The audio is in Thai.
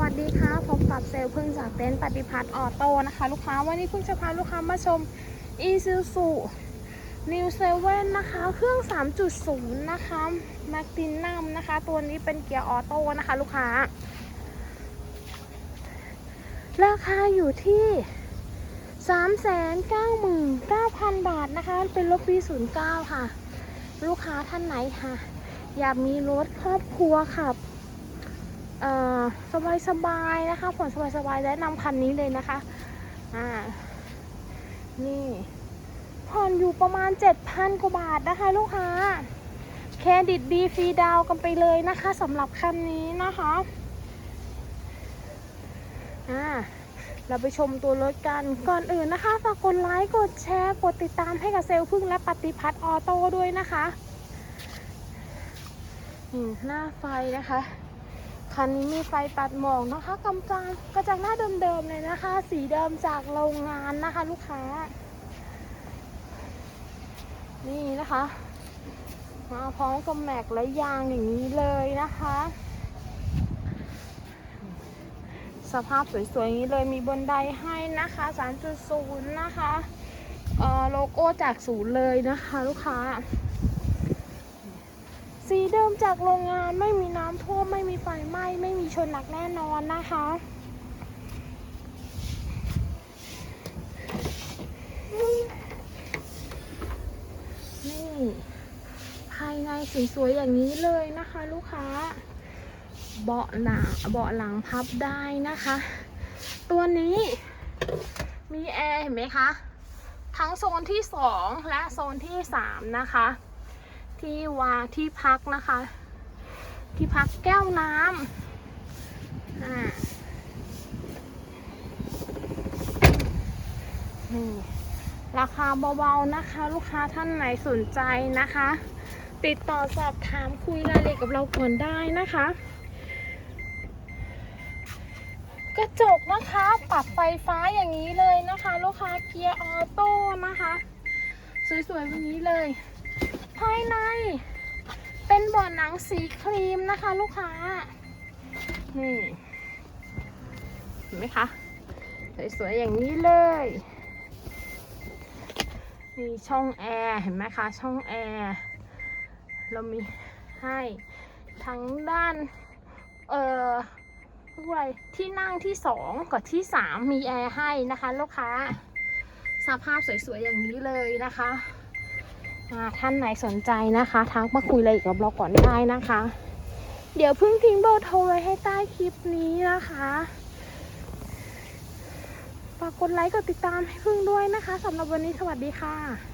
วัสดีค่ะพบกับเซลล์พึ่งจากเต็นท์ปฏิพัฒน์ออโต้นะคะ ลูกค้าวันนี้พิ่งจะพาลูกค้ามาชม e s u s u New 7นะคะ เครื่อง 3.0 นะคะแมกตินัมนะคะ ตัวนี้เป็นเกียร์ออโต้นะคะ ลูกค้า ราคาอยู่ที่ 399,000 บาทนะคะ เป็นรถปี 09 ค่ะ ลูกค้าท่านไหนค่ะ อยากมีรถครอบครัวขับ สบายสบายๆนะคะผ่อนสบายสบายๆแนะนำคันนี้เลยนะคะอ่านี่ผ่อนอยู่ประมาณ 7,000 กว่าบาทนะคะ ลูกค้าเครดิตดีฟรีดาวกันไปเลยนะคะสำหรับคันนี้นะคะอ่าเราไปชมตัวรถกันก่อนอื่นนะคะฝากกดไลค์กดแชร์กดติดตามให้กับเซลล์พึ่งและปฏิพัฒน์ออโต้ด้วยนะคะนี่หน้าไฟนะคะ คันนี้มีไฟตัดหมอกนะคะกำจังกระจังหน้าเดิมๆเลยนะคะ สีเดิมจากโรงงานนะคะ ลูกค้า นี่นะคะ มาพร้อมกับแม็กและยางอย่างนี้เลยนะคะ สภาพสวยๆอย่างนี้เลยมีบนไดให้นะคะ 3.0 นะคะโลโก้จากศูนย์เลยนะคะ ลูกค้า สีเดิมจากโรงงานไม่มีน้ำท่วม ไม่มีไฟไหม้ ไม่มีชนหนักแน่นอนนะคะ นี่ ภายในสวยๆอย่างนี้เลยนะคะ ลูกค้า เบาะหนังเบาะหลังพับได้นะคะ ตัวนี้มีแอร์เห็นไหมคะ ทั้งโซนที่ 2 และโซนที่ 3 นะคะ ที่วางที่พักนะคะ ที่พักแก้วน้ำอ่านี่ราคาเบาๆนะคะ ลูกค้าท่านไหนสนใจนะคะ ติดต่อสอบถามคุยรายละเอียดกับเราก่อนได้นะคะ กระจกนะคะปรับไฟฟ้าอย่างนี้เลยนะคะ ลูกค้าเกียร์ออโต้นะคะ สวยๆแบบนี้เลย ภายใน เป็นเบาะหนังสีครีมนะคะ ลูกค้า นี่เห็นไหมคะ สวยๆอย่างนี้เลยมีช่องแอร์เห็นไหมคะช่องแอร์เรามีให้ทั้งด้าน เอ่อเรียกว่าอะไรที่นั่งที่สองกับที่สามมีแอร์ให้นะคะ ลูกค้าสภาพสวยๆอย่างนี้เลยนะคะ ท่านไหนสนใจนะคะ ทักมาคุยอะไรกับเราก่อนได้นะคะ เดี๋ยวพึ่งทิ้งเบอร์โทรไว้ให้ใต้คลิปนี้นะคะฝากกดไลค์กดติดตามให้พึ่งด้วยนะคะสำหรับวันนี้สวัสดีค่ะ